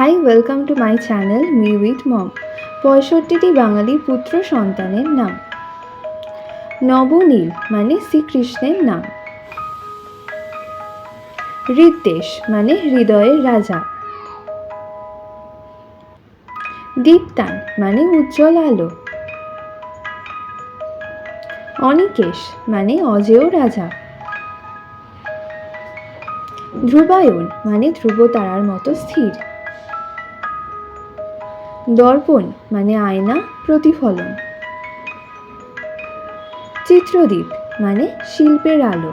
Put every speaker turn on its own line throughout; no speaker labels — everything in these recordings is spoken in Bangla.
Hi welcome to my channel me with mom পঁয়ষট্টিটি বাঙালি পুত্র সন্তানের নাম। নবনীল মানে শ্রীকৃষ্ণের নাম। হৃদ্দেশ মানে হৃদয়ের রাজা। দীপ্তান মানে উজ্জ্বল আলো। অনিকেশ মানে অজেয় রাজা। ধ্রুবায়ন মানে ধ্রুব তারার মতো স্থির। দর্পণ মানে আয়না, প্রতিফলন। চিত্রদীপ মানে শিল্পের আলো।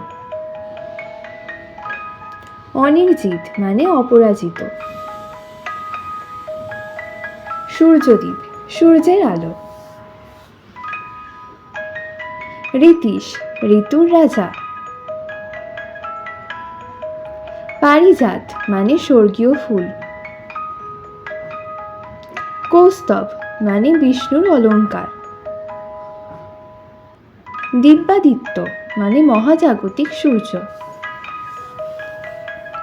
অনির্জিত মানে অপরাজিত। সূর্যদীপ, সূর্যের আলো। রীতিশ, ঋতুর রাজা। পারিজাত মানে স্বর্গীয় ফুল। কৌস্তব মানে বিষ্ণুর অলঙ্কার। দিব্যাদিত্য মানে মহাজাগতিক সূর্য।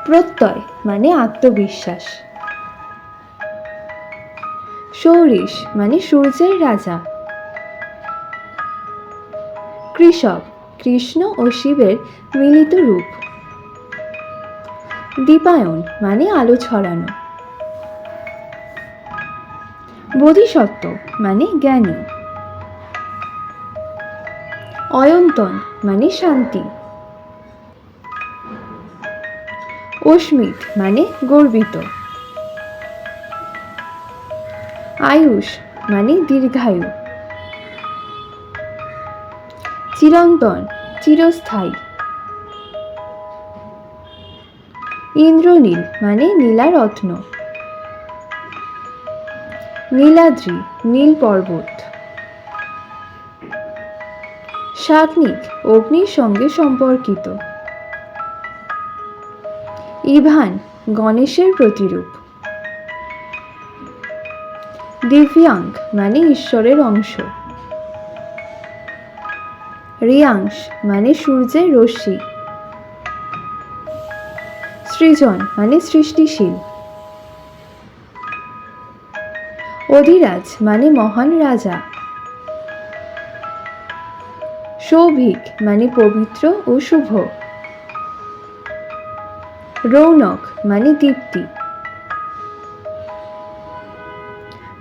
প্রত্যয় মানে আত্মবিশ্বাস। সৌরিশ মানে সূর্যের রাজা। কৃষক, কৃষ্ণ ও শিবের মিলিত রূপ। দীপায়ন মানে আলো ছড়ানো। বোধিসত্ত্ব মানে জ্ঞানী। অয়ন্তন মানে শান্তি। অস্মিত মানে গর্বিত। আয়ুষ মানে দীর্ঘায়ু। চিরন্তন, চিরস্থায়ী। ইন্দ্রনীল মানে নীলা রত্ন নীলাদ্রি, নীল পর্বত। শাকনিক অগ্নির সঙ্গে সম্পর্কিত। ইভান, গণেশের প্রতিরূপ। দিব্যাঙ্ক মানে ঈশ্বরের অংশ। রিয়াংশ মানে সূর্যের রশ্মি। সৃজন মানে সৃষ্টিশীল। অধিরাজ মানে মহান রাজা। সৌভিক মানে পবিত্র ও শুভ। রৌনক মানে দীপ্তি।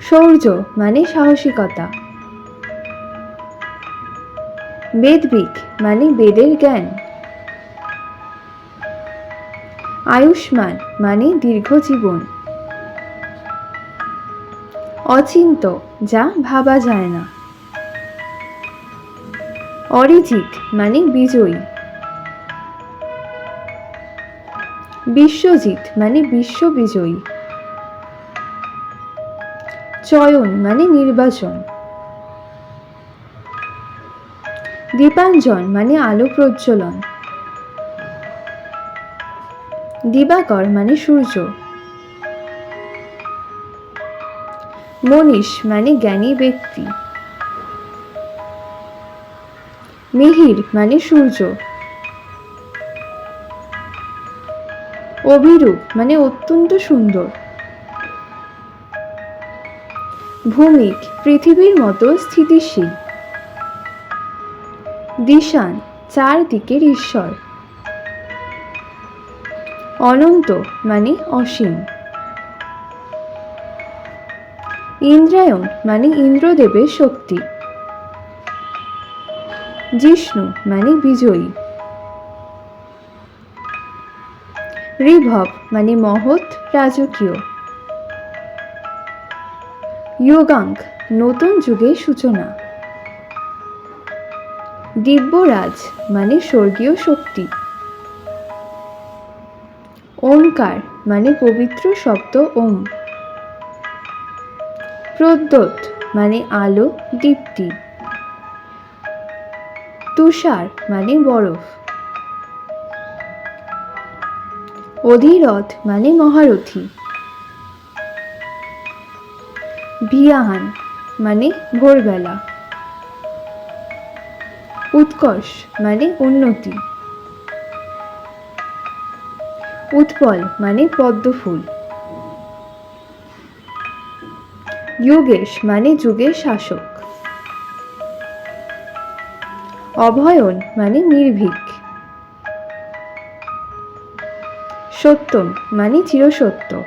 শৌর্য মানে সাহসিকতা। বেদবিক মানে বেদের জ্ঞান। আয়ুষ্মান মানে দীর্ঘ জীবন। অচিন্ত যা ভাবা যায় না। অরিজিৎ মানে বিজয়ী। বিশ্বজিৎ মানে বিশ্ব বিজয়ী চয়ন মানে নির্বাচন। দীপাঞ্জন মানে আলো প্রজ্বলন। দিবাকর মানে সূর্য। মনীষ মানে জ্ঞানী ব্যক্তি। মিহির মানে সূর্য। অভিরূপ মানে অত্যন্ত সুন্দর। ভূমিক, পৃথিবীর মতো স্থিতিশীল। দিশান, চারদিকের ঈশ্বর। অনন্ত মানে অসীম। ইন্দ্রায়ণ মানে ইন্দ্রদেবের শক্তি। জিষ্ণু মানে বিজয়ী। ঋভব মানে মহৎ রাজকীয়। যোগাঙ্ক নতুন যুগের সূচনা। দিব্যরাজ মানে স্বর্গীয় শক্তি। ওমকার মানে পবিত্র শব্দ ওম। প্রদ্যোৎ মানে আলো, দীপ্তি। তুষার মানে বরফ। অধিরথ মানে মহারথী। ভিয়াহান মানে ভোরবেলা। উৎকর্ষ মানে উন্নতি। উৎপল মানে পদ্ম যোগেশ মানে যুগের শাসক। অভয়ন মানে নির্ভীক। সত্যম মানে চিরসত্য।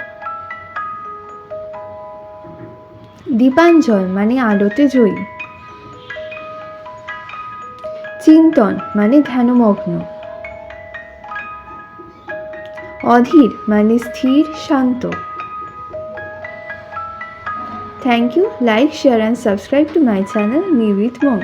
দীপাঞ্জল মানে আলোতে জয়ী। চিন্তন মানে ধ্যানমগ্ন। অধীর মানে স্থির, শান্ত। Thank you. Like, share and subscribe to my channel Me With Mom.